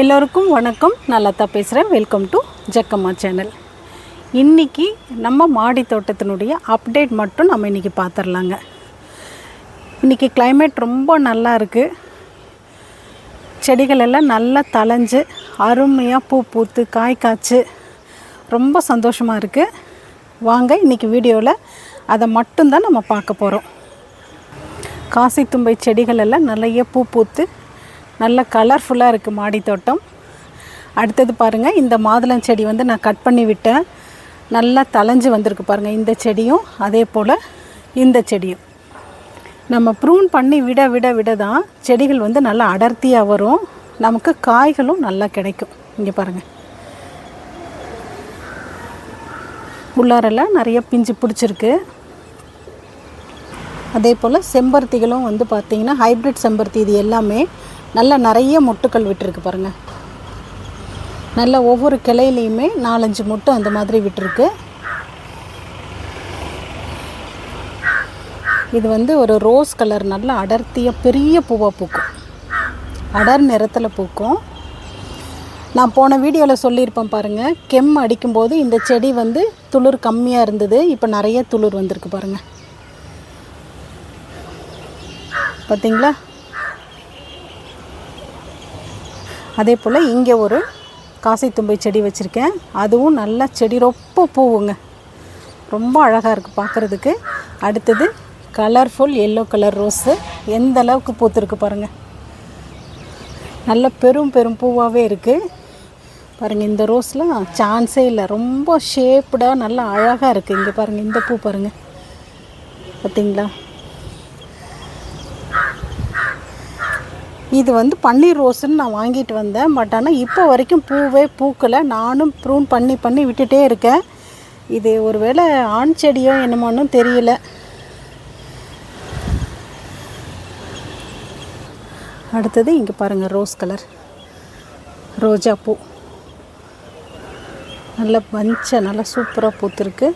எல்லோருக்கும் வணக்கம். நல்லா தான் பேசுகிறேன் வெல்கம் டு ஜக்கம்மா சேனல். இன்றைக்கி நம்ம மாடி தோட்டத்தினுடைய அப்டேட் மட்டும் நம்ம இன்றைக்கி பார்த்துடலாங்க இன்றைக்கி கிளைமேட் ரொம்ப நல்லா இருக்குது செடிகள் எல்லாம் நல்லா தளைஞ்சு அருமையாக பூ பூத்து காய் காய்ச்சி ரொம்ப சந்தோஷமாக இருக்குது வாங்க இன்றைக்கி வீடியோவில் அதை மட்டும்தான் நம்ம பார்க்க போகிறோம் காசி தும்பை செடிகள் எல்லாம் நிறைய பூ பூத்து நல்ல கலர்ஃபுல்லாக இருக்குது மாடி தோட்டம். அடுத்தது பாருங்கள் இந்த மாதுளம் செடி வந்து நான் கட் பண்ணி விட்டேன். நல்லா தளைஞ்சு வந்திருக்கு பாருங்கள் இந்த செடியும் அதே போல் இந்த செடியும். நம்ம ப்ரூன் பண்ணி விட விட விட தான் செடிகள் வந்து நல்லா அடர்த்தியாக வரும். நமக்கு காய்களும் நல்லா கிடைக்கும். இங்கே பாருங்கள் உள்ளாரெல்லாம் நிறைய பிஞ்சு பிடிச்சிருக்கு. அதே போல் செம்பருத்திகளும் வந்து பார்த்திங்கன்னா ஹைப்ரிட் செம்பருத்தி இது எல்லாமே நல்லா நிறைய மொட்டுக்கள் விட்டுருக்கு பாருங்கள் நல்ல ஒவ்வொரு கிளையிலையுமே நாலஞ்சு மொட்டு அந்த மாதிரி விட்டுருக்கு. இது வந்து ஒரு ரோஸ் கலர் நல்ல அடர்த்தியாக பெரிய பூவாக பூக்கும். அடர் நிறத்தில் பூக்கும். நான் போன வீடியோவில் சொல்லியிருப்பேன் பாருங்கள் கெம் அடிக்கும்போது இந்த செடி வந்து துளிர் கம்மியாக இருந்தது இப்போ நிறைய துளிர் வந்திருக்கு பாருங்கள் பார்த்தீங்களா? அதே போல் இங்கே ஒரு காசை தும்பை செடி வச்சுருக்கேன். அதுவும் நல்லா செடி ரொம்ப பூவுங்க. ரொம்ப அழகாக இருக்குது பார்க்குறதுக்கு. அடுத்தது கலர்ஃபுல் எல்லோ கலர் ரோஸு எந்த அளவுக்கு பூத்துருக்கு பாருங்கள் நல்ல பெரும் பெரும் பூவாகவே இருக்குது பாருங்கள் இந்த ரோஸ்லாம் சான்ஸே இல்லை. ரொம்ப ஷேப்டாக நல்லா அழகாக இருக்குது இங்கே பாருங்கள் இந்த பூ பாருங்கள் பார்த்தீங்களா? இது வந்து பன்னீர் ரோஸுன்னு நான் வாங்கிட்டு வந்தேன். பட் ஆனால் இப்போ வரைக்கும் பூவே பூக்கலை. நானும் ப்ரூன் பண்ணி பண்ணி விட்டுட்டே இருக்கேன். இது ஒருவேளை ஆண் செடியோ என்னமோன்னு தெரியல. அடுத்தது இங்கே பாருங்கள் ரோஸ் கலர் ரோஜா பூ. நல்ல பஞ்சை நல்லா சூப்பராக பூத்துருக்கு.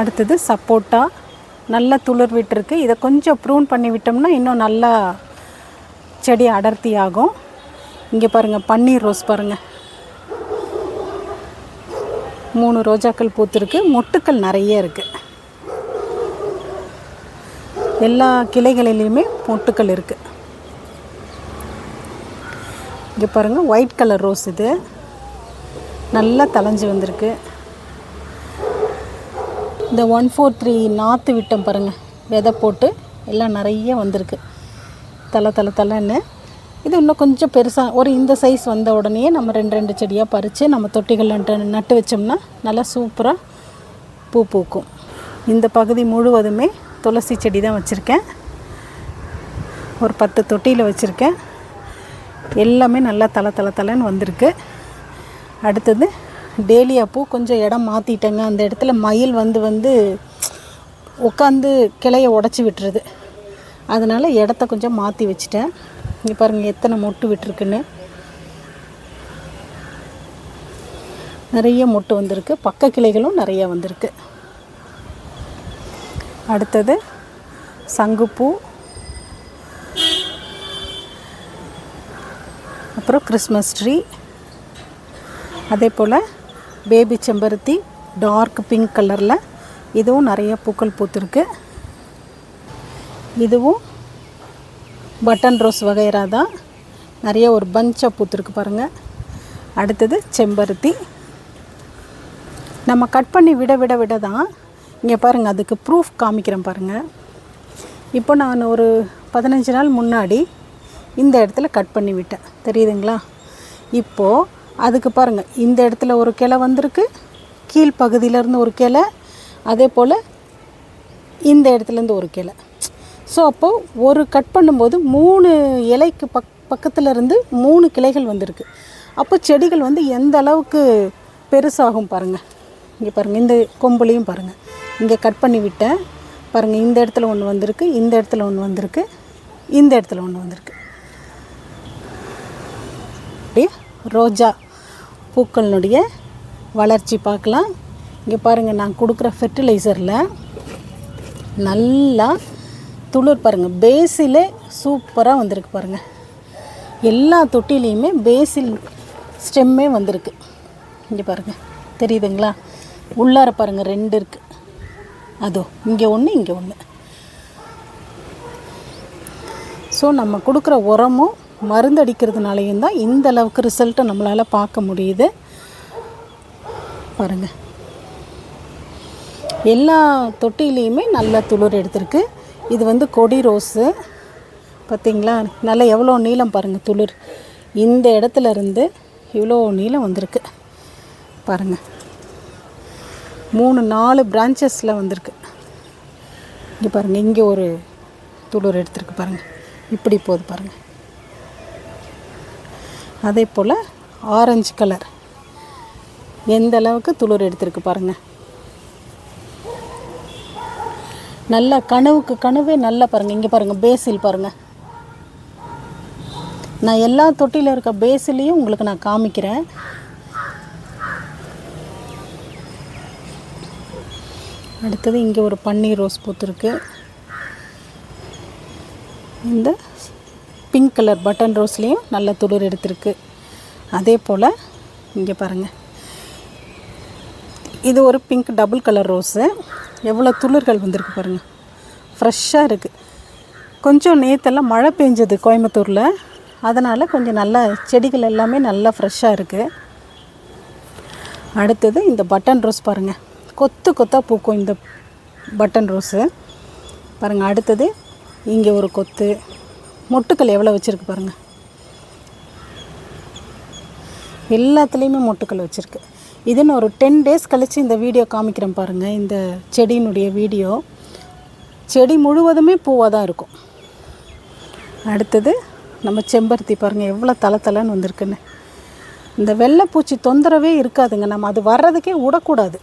அடுத்தது சப்போட்டா. நல்லா துளிர் விட்டுருக்கு. இதை கொஞ்சம் ப்ரூன் பண்ணி விட்டோம்னா இன்னும் நல்லா செடி அடர்த்தி ஆகும் இங்கே பாருங்கள் பன்னீர் ரோஸ் பாருங்கள் மூணு ரோஜாக்கள் பூத்துருக்கு. மொட்டுக்கள் நிறைய இருக்குது எல்லா கிளைகளிலையுமே மொட்டுக்கள் இருக்குது இங்கே பாருங்கள் ஒயிட் கலர் ரோஸ் இது. நல்லா தளைஞ்சு வந்திருக்கு. இந்த ஒன் ஃபோர் த்ரீ நாற்று விட்டோம் பாருங்கள் விதை போட்டு எல்லாம் நிறைய வந்திருக்கு. தலை தலை தலைன்னு. இது இன்னும் கொஞ்சம் பெருசாக ஒரு இந்த சைஸ் வந்த உடனே நம்ம ரெண்டு ரெண்டு செடியாக பறித்து நம்ம தொட்டிகளில் நட்டு நட்டு வச்சோம்னா நல்லா சூப்பராக பூ பூக்கும். இந்த பகுதி முழுவதுமே துளசி செடி தான் வச்சுருக்கேன். ஒரு பத்து தொட்டியில் வச்சுருக்கேன். எல்லாமே நல்லா தலை தலை தலைன்னு வந்திருக்கு. அடுத்தது டேலியா பூ கொஞ்சம் இடம் மாற்றிட்டேங்க அந்த இடத்துல மயில் வந்து வந்து உட்காந்து கிளையை உடச்சி விட்டுருது. அதனால் இடத்த கொஞ்சம் மாற்றி வச்சுட்டேன். இங்கே பாருங்கள் எத்தனை மொட்டு விட்டுருக்குன்னு. நிறைய மொட்டு வந்திருக்கு. பக்க கிளைகளும் நிறைய வந்திருக்கு. அடுத்தது சங்குப்பூ. அப்புறம் கிறிஸ்மஸ் ட்ரீ. அதே போல் பேபி செம்பருத்தி டார்க் பிங்க் கலரில் இதுவும் நிறைய பூக்கள் பூத்துருக்கு. இதுவும் பட்டன் ரோஸ் வகைரா தான் நிறைய ஒரு பஞ்சாக பூத்துருக்கு பாருங்கள் அடுத்தது செம்பருத்தி. நம்ம கட் பண்ணி விட விட விட தான் இங்கே பாருங்கள் அதுக்கு ப்ரூஃப் காமிக்கிறேன் பாருங்கள் இப்போ நான் ஒரு பதினஞ்சு நாள் முன்னாடி இந்த இடத்துல கட் பண்ணி விட்டேன். தெரியுதுங்களா? இப்போது அதுக்கு பாருங்கள் இந்த இடத்துல ஒரு கிளை வந்திருக்கு. கீழ் பகுதியிலேருந்து ஒரு கிளை அதே போல் இந்த இடத்துலேருந்து ஒரு கிளை. ஸோ அப்போது ஒரு கட் பண்ணும்போது மூணு இலைக்கு பக் பக்கத்தில் இருந்து மூணு கிளைகள் வந்திருக்கு. அப்போ செடிகள் வந்து எந்த அளவுக்கு பெருசாகும் பாருங்கள் இங்கே பாருங்கள் இந்த கொம்புலையும் பாருங்கள் இங்கே கட் பண்ணி விட்டேன். பாருங்கள் இந்த இடத்துல ஒன்று வந்திருக்கு இந்த இடத்துல ஒன்று வந்திருக்கு இந்த இடத்துல ஒன்று வந்திருக்கு. அப்படியே ரோஜா பூக்களினுடைய வளர்ச்சி பார்க்கலாம். இங்கே பாருங்கள் நான் கொடுக்குற ஃபெர்டிலைசரில் நல்லா துளிர் பாருங்கள் பேஸிலே சூப்பராக வந்திருக்கு பாருங்கள் எல்லா தொட்டிலையுமே பேசில் ஸ்டெம்மே வந்திருக்கு. இங்கே பாருங்கள் தெரியுதுங்களா? உள்ளார பாருங்கள் ரெண்டு இருக்குது அதோ இங்கே ஒன்று இங்கே ஒன்று ஸோ நம்ம கொடுக்குற உரமும் மருந்து அடிக்கிறதுனாலையும் தான் இந்த அளவுக்கு ரிசல்ட்டை நம்மளால் பார்க்க முடியுது. பாருங்கள் எல்லா தொட்டிலையுமே நல்ல துளிர் எடுத்திருக்கு. இது வந்து கொடி ரோஸு. பார்த்திங்களா நல்லா எவ்வளோ நீளம் பாருங்கள் துளிர். இந்த இடத்துல இருந்து இவ்வளோ நீளம் வந்திருக்கு. பாருங்கள் மூணு நாலு பிரான்ச்சஸில் வந்திருக்கு. இங்கே பாருங்கள் இங்கே ஒரு துளிர் எடுத்துருக்கு பாருங்கள் இப்படி போகுது பாருங்கள் அதே போல் ஆரஞ்சு கலர். எந்த அளவுக்கு துளிர் எடுத்திருக்கு பாருங்கள் நல்லா கனவுக்கு கனவே நல்லா பாருங்கள் இங்கே பாருங்கள் பேசில் பாருங்கள் நான் எல்லா தொட்டியில் இருக்க பேசிலையும் உங்களுக்கு நான் காமிக்கிறேன். அடுத்தது இங்கே ஒரு பன்னீர் ரோஸ் பூத்துருக்கு. இந்த பிங்க் கலர் பட்டன் ரோஸ்லேயும் நல்ல துளிர் எடுத்திருக்கு. அதே போல் இங்கே பாருங்கள் இது ஒரு பிங்க் டபுள் கலர் ரோஸு. எவ்வளோ துளிர்கள் வந்திருக்கு பாருங்கள் ஃப்ரெஷ்ஷாக இருக்குது கொஞ்சம் நேற்றெல்லாம் மழை பெஞ்சது கோயம்புத்தூரில். அதனால் கொஞ்சம் நல்லா செடிகள் எல்லாமே நல்லா ஃப்ரெஷ்ஷாக இருக்குது அடுத்தது இந்த பட்டன் ரோஸ் பாருங்கள் கொத்து கொத்தாக பூக்கும் இந்த பட்டன் ரோஸு. பாருங்கள் அடுத்தது இங்கே ஒரு கொத்து. மொட்டுக்கள் எவ்வளோ வச்சுருக்கு பாருங்கள் எல்லாத்துலேயுமே மொட்டுக்கள் வச்சுருக்கு. இதுன்னு ஒரு டென் டேஸ் கழித்து இந்த வீடியோ காமிக்கிறேன் பாருங்கள் இந்த செடியினுடைய வீடியோ செடி முழுவதுமே பூவாக தான் இருக்கும். அடுத்தது நம்ம செம்பருத்தி பாருங்கள் எவ்வளோ தலை தலைன்னு வந்திருக்குன்னு. இந்த வெள்ளைப்பூச்சி தொந்தரவே இருக்காதுங்க. நம்ம அது வர்றதுக்கே விடக்கூடாது.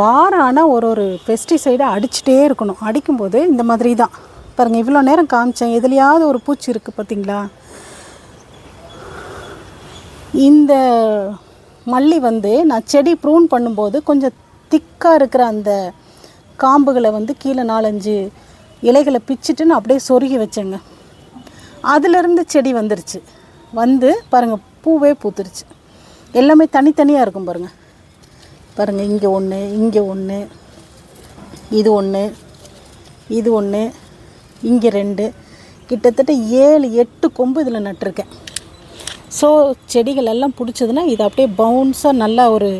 வாரம் ஆனால் ஒரு ஒரு பெஸ்டிசைடை அடிச்சுட்டே இருக்கணும். அடிக்கும்போது இந்த மாதிரி தான் பாருங்கள் இவ்வளோ நேரம் காமிச்சேன். எதுலையாவது ஒரு பூச்சி இருக்குது பார்த்தீங்களா இந்த மல்லி வந்து நான் செடி ப்ரூன் பண்ணும்போது கொஞ்சம் திக்காக இருக்கிற அந்த காம்புகளை வந்து கீழே நாலஞ்சு இலைகளை பிச்சுட்டு நான் அப்படியே சொருகி வச்சேங்க. அதிலிருந்து செடி வந்துருச்சு. வந்து பாருங்கள் பூவே பூத்துருச்சு. எல்லாமே தனித்தனியாக இருக்கும் பாருங்கள் பாருங்கள் இங்கே ஒன்று இங்கே ஒன்று இது ஒன்று இது ஒன்று இங்கே ரெண்டு. கிட்டத்தட்ட ஏழு எட்டு கொம்பு இதில் நட்டிருக்கேன். ஸோ செடிகள் எல்லாம் பிடிச்சதுன்னா இது அப்படியே பவுன்ஸாக நல்லா ஒரு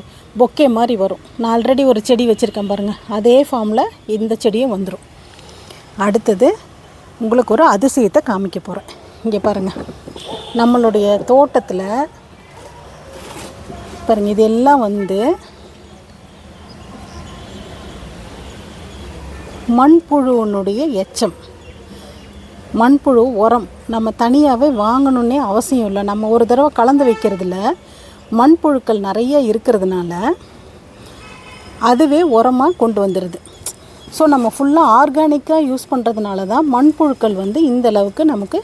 பொக்கே மாதிரி வரும். நான் ஆல்ரெடி ஒரு செடி வச்சுருக்கேன் பாருங்கள் அதே ஃபார்மில் இந்த செடியும் வந்துடும் அடுத்தது உங்களுக்கு ஒரு அதிசயத்தை காமிக்க போகிறேன் இங்கே பாருங்கள் நம்மளுடைய தோட்டத்தில் பாருங்கள் இது எல்லாம் வந்து மண்புழுவனுடைய எச்சம். மண்புழு உரம் நம்ம தனியாகவே வாங்கணுன்னே அவசியம் இல்லை. நம்ம ஒரு தடவை கலந்து வைக்கிறதுல மண்புழுக்கள் நிறைய இருக்கிறதுனால அதுவே உரமாக கொண்டு வந்துடுது ஸோ நம்ம ஃபுல்லாக ஆர்கானிக்காக யூஸ் பண்ணுறதுனால தான் மண்புழுக்கள் வந்து இந்த அளவுக்கு நமக்கு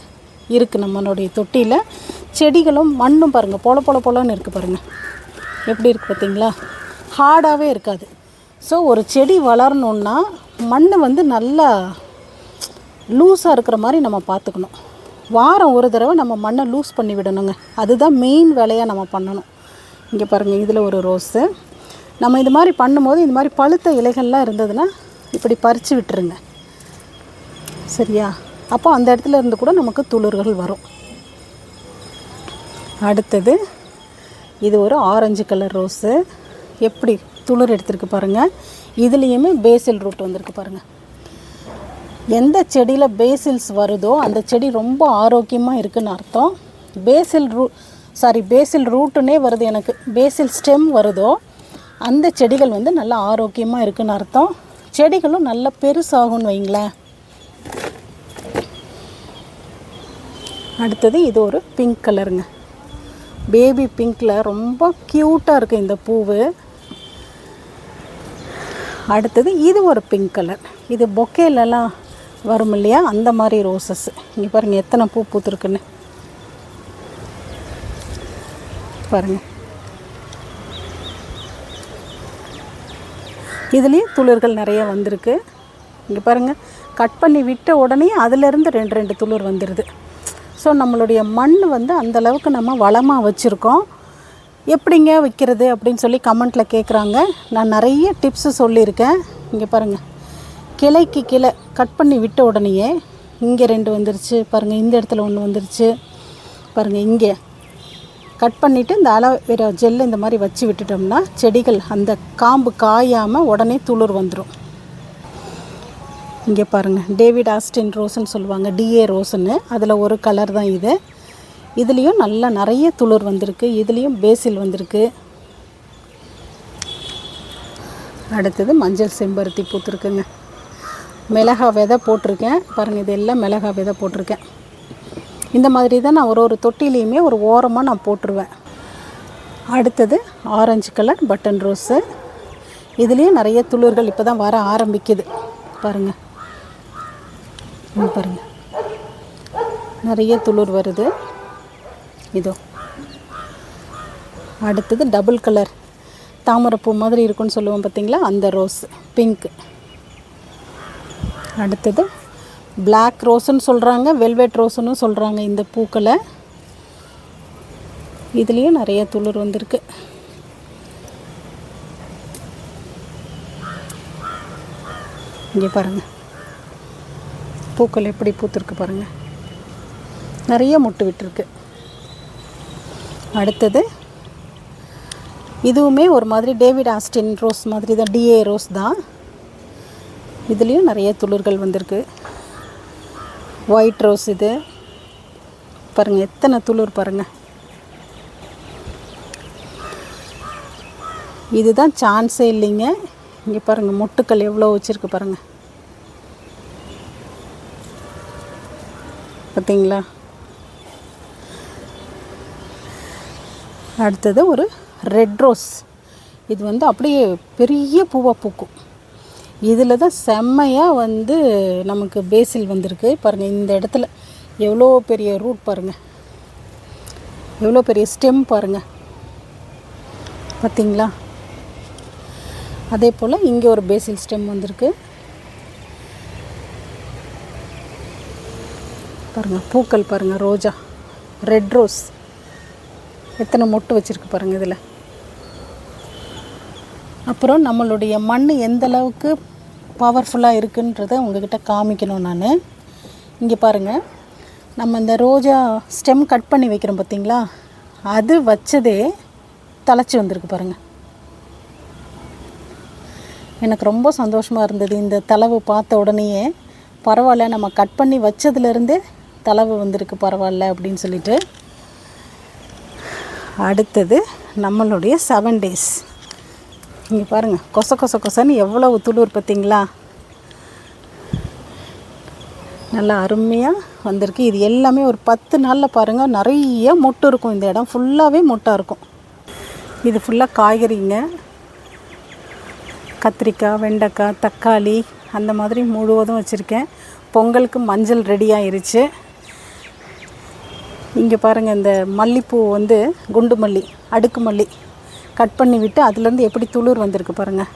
இருக்குது நம்மளுடைய தொட்டியில். செடிகளும் மண்ணும் பாருங்கள் பொல பொல பொலன்னு இருக்குது பாருங்கள் எப்படி இருக்குது பார்த்தீங்களா? ஹார்டாகவே இருக்காது. ஸோ ஒரு செடி வளரணுன்னா மண் வந்து நல்லா லூஸாக இருக்கிற மாதிரி நம்ம பார்த்துக்கணும். வாரம் ஒரு தடவை நம்ம மண்ணை லூஸ் பண்ணி விடணுங்க. அதுதான் மெயின் வேலையாக நம்ம பண்ணணும். இங்கே பாருங்கள் இதில் ஒரு ரோஸு. நம்ம இது மாதிரி பண்ணும்போது இது மாதிரி பழுத்த இலைகள்லாம் இருந்ததுன்னா இப்படி பறித்து விட்டுருங்க. சரியா? அப்போ அந்த இடத்துல இருந்து கூட நமக்கு துளிர்கள் வரும். அடுத்தது இது ஒரு ஆரஞ்சு கலர் ரோஸு. எப்படி துளிர் எடுத்திருக்கு பாருங்கள் இதுலேயுமே பேசில் ரூட் வந்திருக்கு பாருங்கள் எந்த செடியில் பேசில்ஸ் வருதோ அந்த செடி ரொம்ப ஆரோக்கியமாக இருக்குன்னு அர்த்தம். பேசில் ரூ சாரி பேசில் ரூட்டுனே வருது எனக்கு. பேசில் ஸ்டெம் வருதோ அந்த செடிகள் வந்து நல்லா ஆரோக்கியமாக இருக்குன்னு அர்த்தம். செடிகளும் நல்லா பெருசாகும்னு வைங்களேன். அடுத்தது இது ஒரு பிங்க் கலருங்க பேபி பிங்க்கில் ரொம்ப க்யூட்டாக இருக்குது இந்த பூவு. அடுத்தது இது ஒரு பிங்க் கலர் இது பொக்கேலலாம் வரும் இல்லையா? அந்த மாதிரி ரோசஸ் இங்கே பாருங்கள் எத்தனை பூ பூத்துருக்குன்னு. பாருங்கள் இதுலேயும் துளிர்கள் நிறைய வந்திருக்கு. இங்கே பாருங்கள் கட் பண்ணி விட்ட உடனே அதுலேருந்து ரெண்டு ரெண்டு துளிர் வந்துடுது ஸோ நம்மளுடைய மண் வந்து அந்தளவுக்கு நம்ம வளமாக வச்சுருக்கோம். எப்படிங்க வைக்கிறது அப்படின்னு சொல்லி கமெண்ட்டில் கேட்குறாங்க நான் நிறைய டிப்ஸு சொல்லியிருக்கேன். இங்கே பாருங்கள் கிளைக்கு கிளை கட் பண்ணி விட்ட உடனேயே இங்கே ரெண்டு வந்துருச்சு. பாருங்கள் இந்த இடத்துல ஒன்று வந்துருச்சு. பாருங்கள் இங்கே. கட் பண்ணிவிட்டு இந்த அலோவேரா ஜெல் இந்த மாதிரி வச்சு விட்டுட்டோம்னா செடிகள் அந்த காம்பு காயாமல் உடனே துளிர் வந்துடும் இங்கே பாருங்கள் டேவிட் ஆஸ்டின் ரோஸ்ன்னு சொல்லுவாங்க டிஏ ரோஸ்ன்னு. அதில் ஒரு கலர் தான் இது. இதுலேயும் நல்லா நிறைய துளிர் வந்திருக்கு. இதுலேயும் பேசில் வந்திருக்கு. அடுத்தது மஞ்சள் செம்பருத்தி பூத்துருக்குங்க. மிளகா விதை போட்டிருக்கேன். பாருங்கள் இது எல்லாம் மிளகா விதை போட்டிருக்கேன். இந்த மாதிரி தான் நான் ஒரு ஒரு தொட்டிலையுமே ஒரு ஓரமாக நான் போட்டுருவேன். அடுத்தது ஆரஞ்சு கலர் பட்டன் ரோஸு. இதுலேயும் நிறைய துளிர்கள் இப்போ தான் வர ஆரம்பிக்குது. பாருங்கள் பாருங்கள் நிறைய துளிர் வருது. இதோ. அடுத்தது டபுள் கலர். தாமரைப்பூ மாதிரி இருக்குன்னு சொல்லுவோம் பார்த்தீங்களா அந்த ரோஸ். பிங்க்கு. அடுத்தது பிளாக் ரோஸுன்னு சொல்கிறாங்க வெல்வெட் ரோஸுன்னு சொல்கிறாங்க இந்த பூக்களை. இதுலேயும் நிறைய துளிர் வந்திருக்கு. இங்கே பாருங்கள் பூக்கள் எப்படி பூத்துருக்கு பாருங்கள் நிறைய முட்டு விட்டுருக்கு. அடுத்தது இதுவுமே ஒரு மாதிரி டேவிட் ஆஸ்டின் ரோஸ் மாதிரி தான் டிஏ ரோஸ் தான். இதுலேயும் நிறைய துளிர்கள் வந்திருக்கு. ஒயிட் ரோஸ் இது. பாருங்கள் எத்தனை துளிர் பாருங்கள் இதுதான் சான்ஸே இல்லைங்க. இங்கே பாருங்கள் மொட்டுக்கள் எவ்வளோ வச்சுருக்கு பாருங்கள் பார்த்தீங்களா அடுத்தது ஒரு ரெட் ரோஸ் இது வந்து அப்படியே பெரிய பூவாக பூக்கும். இதில் தான் செம்மையாக வந்து நமக்கு பேசில் வந்திருக்கு. பாருங்கள் இந்த இடத்துல எவ்வளோ பெரிய ரூட் பாருங்கள் எவ்வளோ பெரிய ஸ்டெம் பாருங்கள் பார்த்தீங்களா? அதே போல் இங்கே ஒரு பேசில் ஸ்டெம் வந்திருக்கு. பாருங்கள் பூக்கள் பாருங்கள் ரோஜா ரெட் ரோஸ் எத்தனை மொட்டு வச்சுருக்கு பாருங்கள் இதில். அப்புறம் நம்மளுடைய மண் எந்த அளவுக்கு பவர்ஃபுல்லாக இருக்குன்றதை உங்ககிட்ட காமிக்கணும் நான். இங்கே பாருங்கள் நம்ம இந்த ரோஜா ஸ்டெம் கட் பண்ணி வைக்கிறோம் பார்த்தீங்களா அது வச்சதே தலைச்சி வந்திருக்கு பாருங்கள் எனக்கு ரொம்ப சந்தோஷமாக இருந்தது இந்த தளவு பார்த்த உடனேயே. பரவாயில்ல நம்ம கட் பண்ணி வச்சதுலேருந்தே தளவு வந்திருக்கு பரவாயில்ல அப்படின்னு சொல்லிட்டு. அடுத்தது நம்மளுடைய செவன் டேஸ் இங்கே பாருங்கள் கொச கொச கொசன்னு எவ்வளவு துளிர் பார்த்தீங்களா நல்லா அருமையாக வந்திருக்கு. இது எல்லாமே ஒரு பத்து நாளில் பாருங்கள் நிறைய மொட்டு இருக்கும் இந்த இடம். ஃபுல்லாகவே மொட்டாக இருக்கும். இது ஃபுல்லாக காய்கறிங்க. கத்திரிக்காய் வெண்டைக்காய் தக்காளி அந்த மாதிரி முழுவதும் வச்சுருக்கேன். பொங்கலுக்கு மஞ்சள் ரெடி ஆயிருச்சு. இங்கே பாருங்கள் இந்த மல்லிப்பூ வந்து குண்டு மல்லி அடுக்கு மல்லி. கட் பண்ணி விட்டு அதுலேருந்து எப்படி துளிர் வந்திருக்கு பாருங்கள்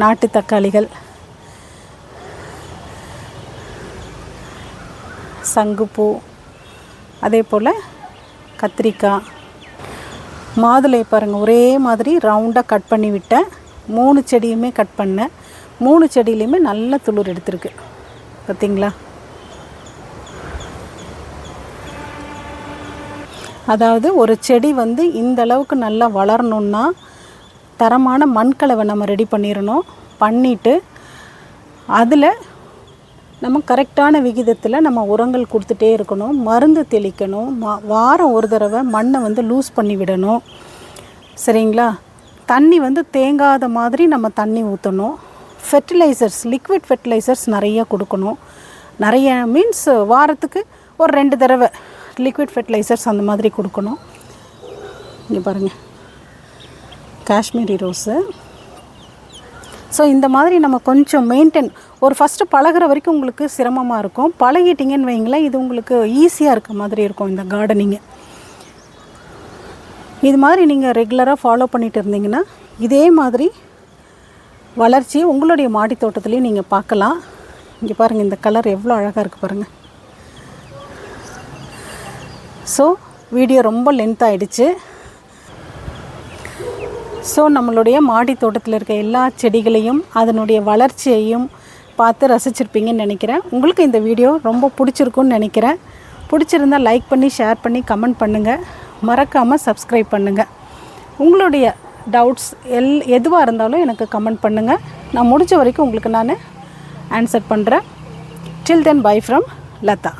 நாட்டு தக்காளிகள். சங்குப்பூ. அதே போல் கத்திரிக்காய். மாதுளை பாருங்கள் ஒரே மாதிரி ரவுண்டாக கட் பண்ணி விட்டேன் மூணு செடியுமே கட் பண்ணேன் மூணு செடியிலையுமே நல்ல துளிர் எடுத்திருக்கு. பார்த்தீங்களா அதாவது ஒரு செடி வந்து இந்த அளவுக்கு நல்லா வளரணுன்னா தரமான மண்கலவை நம்ம ரெடி பண்ணிடணும் பண்ணிவிட்டு அதில் நம்ம கரெக்டான விகிதத்தில் நம்ம உரங்கள் கொடுத்துட்டே இருக்கணும் மருந்து தெளிக்கணும் மா வாரம் ஒரு தடவை மண்ணை வந்து லூஸ் பண்ணி விடணும். சரிங்களா? தண்ணி வந்து தேங்காத மாதிரி நம்ம தண்ணி ஊற்றணும் ஃபெர்டிலைசர்ஸ் லிக்விட் ஃபெர்டிலைசர்ஸ் நிறைய கொடுக்கணும். நிறைய மீன்ஸ் வாரத்துக்கு ஒரு ரெண்டு தடவை லிக்விட் ஃபெர்டிலைசர்ஸ் அந்த மாதிரி கொடுக்கணும். இங்கே பாருங்கள் காஷ்மீரி ரோஸு. ஸோ இந்த மாதிரி நம்ம கொஞ்சம் மெயின்டைன் ஒரு ஃபஸ்ட்டு பழகுற வரைக்கும் உங்களுக்கு சிரமமாக இருக்கும். பழகிட்டிங்கன்னு வைங்களேன் இது உங்களுக்கு ஈஸியாக இருக்க மாதிரி இருக்கும் இந்த கார்டனிங்கு இது மாதிரி நீங்கள் ரெகுலராக ஃபாலோ பண்ணிட்டு இருந்தீங்கன்னா இதே மாதிரி வளர்ச்சி உங்களுடைய மாடி தோட்டத்துலேயும் நீங்கள் பார்க்கலாம். இங்கே பாருங்கள் இந்த கலர் எவ்வளோ அழகாக இருக்குது பாருங்கள் ஸோ வீடியோ ரொம்ப லென்த் ஆகிடுச்சு ஸோ நம்மளுடைய மாடி தோட்டத்தில் இருக்க எல்லா செடிகளையும் அதனுடைய வளர்ச்சியையும் பார்த்து ரசிச்சிருப்பீங்கன்னு நினைக்கிறேன். உங்களுக்கு இந்த வீடியோ ரொம்ப பிடிச்சிருக்குன்னு நினைக்கிறேன். பிடிச்சிருந்தால் லைக் பண்ணி ஷேர் பண்ணி கமெண்ட் பண்ணுங்கள் மறக்காமல் சப்ஸ்கிரைப் பண்ணுங்கள் உங்களுடைய டவுட்ஸ் எல் எதுவாக இருந்தாலும் எனக்கு கமெண்ட் பண்ணுங்கள் நான் முடிஞ்ச வரைக்கும் உங்களுக்கு நான் ஆன்சர் பண்ணுறேன் till then bye from Latha.